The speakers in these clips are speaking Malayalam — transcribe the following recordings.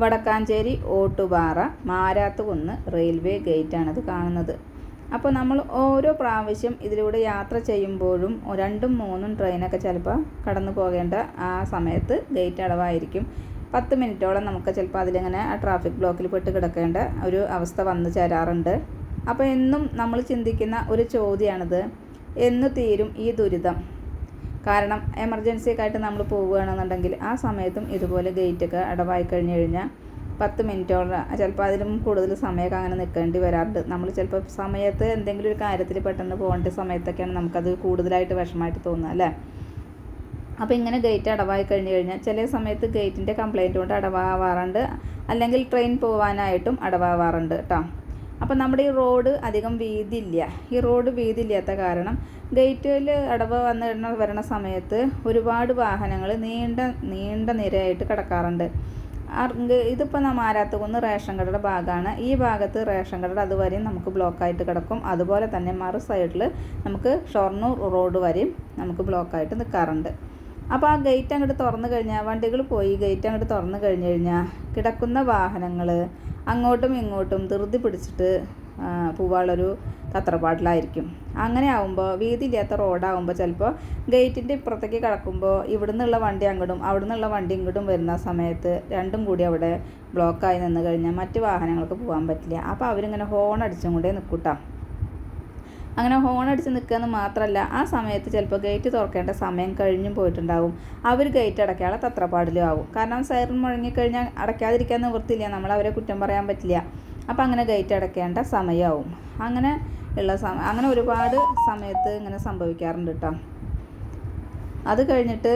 വടക്കാഞ്ചേരി ഓട്ടുപാറ മാരാത്തുകുന്ന് റെയിൽവേ ഗേറ്റാണിത് കാണുന്നത്. അപ്പോൾ നമ്മൾ ഓരോ പ്രാവശ്യം ഇതിലൂടെ യാത്ര ചെയ്യുമ്പോഴും രണ്ടും മൂന്നും ട്രെയിനൊക്കെ ചിലപ്പോൾ കടന്നു പോകേണ്ട ആ സമയത്ത് ഗേറ്റ് അടവായിരിക്കും. പത്ത് മിനിറ്റോളം നമുക്ക് ചിലപ്പോൾ അതിലിങ്ങനെ ആ ട്രാഫിക് ബ്ലോക്കിൽ പെട്ട് കിടക്കേണ്ട ഒരു അവസ്ഥ വന്നു ചേരാറുണ്ട്. അപ്പോൾ എന്നും നമ്മൾ ചിന്തിക്കുന്ന ഒരു ചോദ്യമാണിത് എന്ന് തീരും ഈ ദുരിതം? കാരണം എമർജൻസി ഒക്കെ ആയിട്ട് നമ്മൾ പോവുകയാണെന്നുണ്ടെങ്കിൽ ആ സമയത്തും ഇതുപോലെ ഗേറ്റ് ഒക്കെ അടവായി കഴിഞ്ഞ് കഴിഞ്ഞാൽ പത്ത് മിനിറ്റോളം ചിലപ്പോൾ അതിലും കൂടുതൽ സമയമൊക്കെ അങ്ങനെ നിൽക്കേണ്ടി വരാറുണ്ട്. നമ്മൾ ചിലപ്പോൾ സമയത്ത് എന്തെങ്കിലും ഒരു കാര്യത്തിൽ പെട്ടെന്ന് പോകേണ്ട സമയത്തൊക്കെയാണ് നമുക്കത് കൂടുതലായിട്ട് വിഷമമായിട്ട് തോന്നുക അല്ലേ? അപ്പോൾ ഇങ്ങനെ ഗേറ്റ് അടവായി കഴിഞ്ഞ് കഴിഞ്ഞാൽ ചില സമയത്ത് ഗേറ്റിന്റെ കംപ്ലയിന്റ് കൊണ്ട് അടവാവാറുണ്ട്. അല്ലെങ്കിൽ ട്രെയിൻ പോവാനായിട്ടും അടവാവാറുണ്ട് കേട്ടോ അപ്പം നമ്മുടെ ഈ റോഡ് അധികം വീതിയില്ല ഈ റോഡ് വീതിയില്ലാത്ത കാരണം ഗേറ്റിൽ അടവ് വന്ന് വരണ സമയത്ത് ഒരുപാട് വാഹനങ്ങൾ നീണ്ട നീണ്ട നിരയായിട്ട് കിടക്കാറുണ്ട്. ഇതിപ്പോൾ മാരാത്തുകുന്ന് റേഷൻ കടയുടെ ഭാഗമാണ്. ഈ ഭാഗത്ത് റേഷൻ കട അതുവരെയും നമുക്ക് ബ്ലോക്കായിട്ട് കിടക്കും. അതുപോലെ തന്നെ മറു സൈഡിൽ നമുക്ക് ഷൊർണൂർ റോഡ് വരെയും നമുക്ക് ബ്ലോക്കായിട്ട് നിൽക്കാറുണ്ട്. അപ്പോൾ ആ ഗേറ്റ് അങ്ങോട്ട് തുറന്നു കഴിഞ്ഞാൽ വണ്ടികൾ പോയി ഗേറ്റ് അങ്ങോട്ട് തുറന്നു കഴിഞ്ഞു കഴിഞ്ഞാൽ കിടക്കുന്ന വാഹനങ്ങൾ അങ്ങോട്ടും ഇങ്ങോട്ടും ധൃതി പിടിച്ചിട്ട് പോവാനുള്ളൊരു തത്രപ്പാട്ടിലായിരിക്കും. അങ്ങനെ ആകുമ്പോൾ വീതിയില്ലാത്ത റോഡാകുമ്പോൾ ചിലപ്പോൾ ഗേറ്റിന്റെ ഇപ്പുറത്തേക്ക് കിടക്കുമ്പോൾ ഇവിടുന്നുള്ള വണ്ടി അങ്ങോട്ടും അവിടുന്നുള്ള വണ്ടി ഇങ്ങോട്ടും വരുന്ന സമയത്ത് രണ്ടും കൂടി അവിടെ ബ്ലോക്കായി നിന്ന് കഴിഞ്ഞാൽ മറ്റ് വാഹനങ്ങൾക്ക് പോകാൻ പറ്റില്ല. അപ്പോൾ അവരിങ്ങനെ ഹോൺ അടിച്ചും കൊണ്ടേ നിൽക്കൂട്ടാം അങ്ങനെ ഹോൺ അടിച്ച് നിൽക്കുകയെന്ന് മാത്രമല്ല ആ സമയത്ത് ചിലപ്പോൾ ഗേറ്റ് തുറക്കേണ്ട സമയം കഴിഞ്ഞും പോയിട്ടുണ്ടാവും. അവർ ഗേറ്റ് അടയ്ക്കാനുള്ള തത്രപ്പാടിലും ആവും. കാരണം സൈറൻ മുഴങ്ങിക്കഴിഞ്ഞാൽ അടയ്ക്കാതിരിക്കാൻ നിവൃത്തിയില്ല നമ്മൾ അവരെ കുറ്റം പറയാൻ പറ്റില്ല. അപ്പോൾ അങ്ങനെ ഗേറ്റ് അടയ്ക്കേണ്ട സമയമാവും അങ്ങനെ ഉള്ള സമയം അങ്ങനെ ഒരുപാട് സമയത്ത് ഇങ്ങനെ സംഭവിക്കാറുണ്ട് കേട്ടോ അത് കഴിഞ്ഞിട്ട്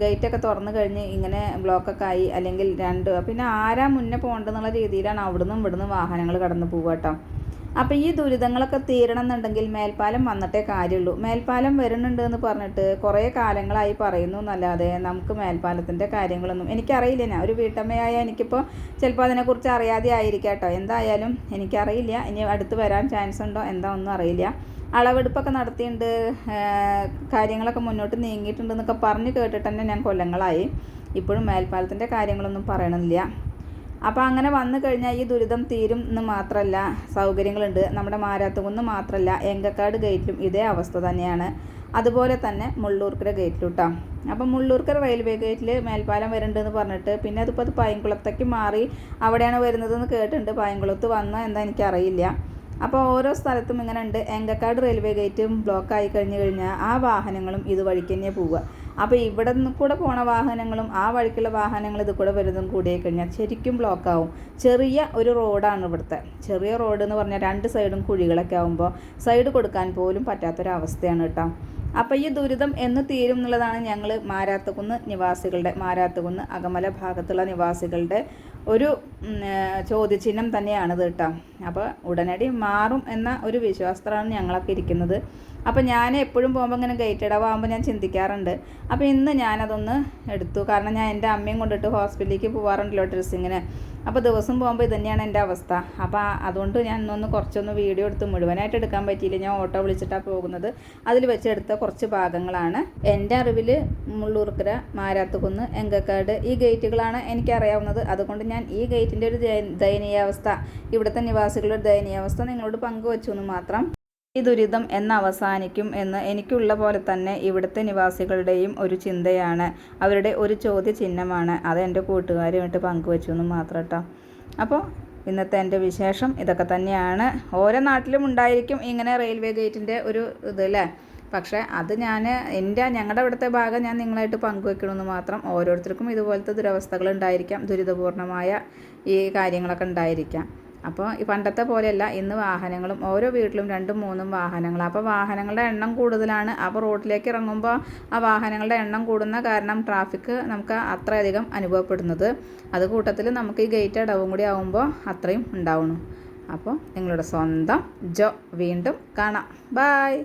ഗേറ്റൊക്കെ തുറന്ന് കഴിഞ്ഞ് ഇങ്ങനെ ബ്ലോക്കൊക്കെ ആയി അല്ലെങ്കിൽ രണ്ട് പിന്നെ ആരാ മുന്നേ പോകേണ്ടെന്നുള്ള രീതിയിലാണ് അവിടുന്ന് ഇവിടുന്ന് വാഹനങ്ങൾ കടന്നു പോവുക കേട്ടോ അപ്പോൾ ഈ ദുരിതങ്ങളൊക്കെ തീരണം എന്നുണ്ടെങ്കിൽ മേൽപ്പാലം വന്നിട്ടേ കാര്യമുള്ളൂ. മേൽപ്പാലം വരുന്നുണ്ട് എന്ന് പറഞ്ഞിട്ട് കുറേ കാലങ്ങളായി പറയുന്നു എന്നല്ലാതെ നമുക്ക് മേൽപ്പാലത്തിന്റെ കാര്യങ്ങളൊന്നും എനിക്കറിയില്ല. ഞാൻ ഒരു വീട്ടമ്മയായ എനിക്കിപ്പോൾ ചിലപ്പോൾ അതിനെക്കുറിച്ച് അറിയാതെ ആയിരിക്കാം കേട്ടോ. എന്തായാലും എനിക്കറിയില്ല. ഇനി അടുത്ത് വരാൻ ചാൻസ് ഉണ്ടോ? എന്താ ഒന്നും അറിയില്ല. അളവെടുപ്പൊക്കെ നടത്തിയിട്ടുണ്ട് കാര്യങ്ങളൊക്കെ മുന്നോട്ട് നീങ്ങിയിട്ടുണ്ടെന്നൊക്കെ പറഞ്ഞ് കേട്ടിട്ട് തന്നെ ഞാൻ കൊല്ലങ്ങളായി. ഇപ്പോഴും മേൽപ്പാലത്തിന്റെ കാര്യങ്ങളൊന്നും പറയണില്ല അപ്പോൾ അങ്ങനെ വന്നു കഴിഞ്ഞാൽ ഈ ദുരിതം തീരും എന്ന് മാത്രമല്ല സൗകര്യങ്ങളുണ്ട്. നമ്മുടെ മാരാത്തുകുന്ന് മാത്രമല്ല എങ്കക്കാട് ഗേറ്റിലും ഇതേ അവസ്ഥ തന്നെയാണ്. അതുപോലെ തന്നെ മുള്ളൂർക്കര ഗേറ്റിലും അപ്പം മുള്ളൂർക്കര റെയിൽവേ ഗേറ്റിൽ മേൽപ്പാലം വരുന്നുണ്ടെന്ന് പറഞ്ഞിട്ട് പിന്നെ അതിപ്പോൾ അത് പായംകുളത്തേക്ക് മാറി അവിടെയാണ് വരുന്നതെന്ന് കേട്ടിട്ടുണ്ട്. പായംകുളത്ത് വന്നോ എന്താ എനിക്കറിയില്ല. അപ്പോൾ ഓരോ സ്ഥലത്തും ഇങ്ങനെ ഉണ്ട് എങ്കക്കാട് റെയിൽവേ ഗേറ്റും ബ്ലോക്ക് ആയി കഴിഞ്ഞ് കഴിഞ്ഞാൽ ആ വാഹനങ്ങളും ഇത് വഴിക്ക് തന്നെ പോവുക. അപ്പോൾ ഇവിടെ നിന്ന് കൂടെ പോണ വാഹനങ്ങളും ആ വഴിക്കുള്ള വാഹനങ്ങൾ ഇത് കൂടെ വരുന്നതും കൂടിയായി കഴിഞ്ഞാൽ ശരിക്കും ബ്ലോക്കാവും ചെറിയ ഒരു റോഡാണ് ഇവിടുത്തെ. ചെറിയ റോഡ് എന്ന് പറഞ്ഞാൽ രണ്ട് സൈഡും കുഴികളൊക്കെ ആകുമ്പോൾ സൈഡ് കൊടുക്കാൻ പോലും പറ്റാത്തൊരവസ്ഥയാണ് കേട്ടോ. അപ്പോൾ ഈ ദുരിതം എന്ന് തീരും എന്നുള്ളതാണ് ഞങ്ങൾ മാരാത്തുകുന്ന് നിവാസികളുടെ മാരാത്തുകുന്ന് അകമല ഭാഗത്തുള്ള നിവാസികളുടെ ഒരു ചോദ്യചിഹ്നം തന്നെയാണ് കേട്ടോ അപ്പോൾ ഉടനടി മാറും എന്ന ഒരു വിശ്വാസത്തിലാണ് ഞങ്ങളൊക്കെ ഇരിക്കുന്നത്. അപ്പോൾ ഞാൻ എപ്പോഴും പോകുമ്പോൾ ഇങ്ങനെ ഗേറ്റ് ഇടവാകുമ്പോൾ ഞാൻ ചിന്തിക്കാറുണ്ട്. അപ്പോൾ ഇന്ന് ഞാനതൊന്ന് എടുത്തു. കാരണം ഞാൻ എന്റെ അമ്മയും കൊണ്ടിട്ട് ഹോസ്പിറ്റലിലേക്ക് പോകാറുണ്ടല്ലോ ഡ്രസ്സിങ്ങിന്. അപ്പോൾ ദിവസം പോകുമ്പോൾ ഇത് തന്നെയാണ് എന്റെ അവസ്ഥ. അപ്പോൾ അതുകൊണ്ട് ഞാൻ ഇന്നൊന്ന് കുറച്ചൊന്ന് വീഡിയോ എടുത്ത് മുഴുവനായിട്ട് എടുക്കാൻ പറ്റിയില്ല. ഞാൻ ഓട്ടോ വിളിച്ചിട്ടാണ് പോകുന്നത്. അതിൽ വെച്ചെടുത്ത കുറച്ച് ഭാഗങ്ങളാണ്. എന്റെ അറിവിൽ മുള്ളൂർക്കര മാരാത്തുകുന്ന് എങ്കക്കാട് ഈ ഗേറ്റുകളാണ് എനിക്കറിയാവുന്നത്. അതുകൊണ്ട് ഞാൻ ഈ ഗേറ്റിന്റെ ഒരു ദയനീയാവസ്ഥ ഇവിടുത്തെ നിവാസികളുടെ ദയനീയാവസ്ഥ നിങ്ങളോട് പങ്കുവച്ചു എന്ന് മാത്രം ഈ ദുരിതം എന്ന് അവസാനിക്കും എന്ന് എനിക്കുള്ള പോലെ തന്നെ ഇവിടുത്തെ നിവാസികളുടെയും ഒരു ചിന്തയാണ്. അവരുടെ ഒരു ചോദ്യ ചിഹ്നമാണ് അത് എന്റെ കൂട്ടുകാരുമായിട്ട് പങ്കുവച്ചു എന്ന് മാത്രം കേട്ടോ. അപ്പോൾ ഇന്നത്തെ എന്റെ വിശേഷം ഇതൊക്കെ തന്നെയാണ്. ഓരോ നാട്ടിലും ഉണ്ടായിരിക്കും ഇങ്ങനെ റെയിൽവേ ഗേറ്റിന്റെ ഒരു ഇത് പക്ഷേ അത് ഞാൻ എന്റെ ഞങ്ങളുടെ ഇവിടുത്തെ ഭാഗം ഞാൻ നിങ്ങളായിട്ട് പങ്കുവെക്കണമെന്ന് മാത്രം ഓരോരുത്തർക്കും ഇതുപോലത്തെ ദുരവസ്ഥകൾ ഉണ്ടായിരിക്കാം ദുരിതപൂർണമായ ഈ കാര്യങ്ങളൊക്കെ ഉണ്ടായിരിക്കാം. അപ്പോൾ ഈ പണ്ടത്തെ പോലെയല്ല ഇന്ന് വാഹനങ്ങളും ഓരോ വീട്ടിലും രണ്ടും മൂന്നും വാഹനങ്ങൾ അപ്പോൾ വാഹനങ്ങളുടെ എണ്ണം കൂടുതലാണ്. അപ്പോൾ റോഡിലേക്ക് ഇറങ്ങുമ്പോൾ ആ വാഹനങ്ങളുടെ എണ്ണം കൂടുന്ന കാരണം ട്രാഫിക് നമുക്ക് അത്രയധികം അനുഭവപ്പെടുന്നത്. അത് കൂട്ടത്തിൽ നമുക്ക് ഈ ഗേറ്റ് അടവും കൂടി ആകുമ്പോൾ അത്രയും ഉണ്ടാവണം അപ്പോൾ നിങ്ങളുടെ സ്വന്തം ജോ വീണ്ടും കാണാം. ബായ്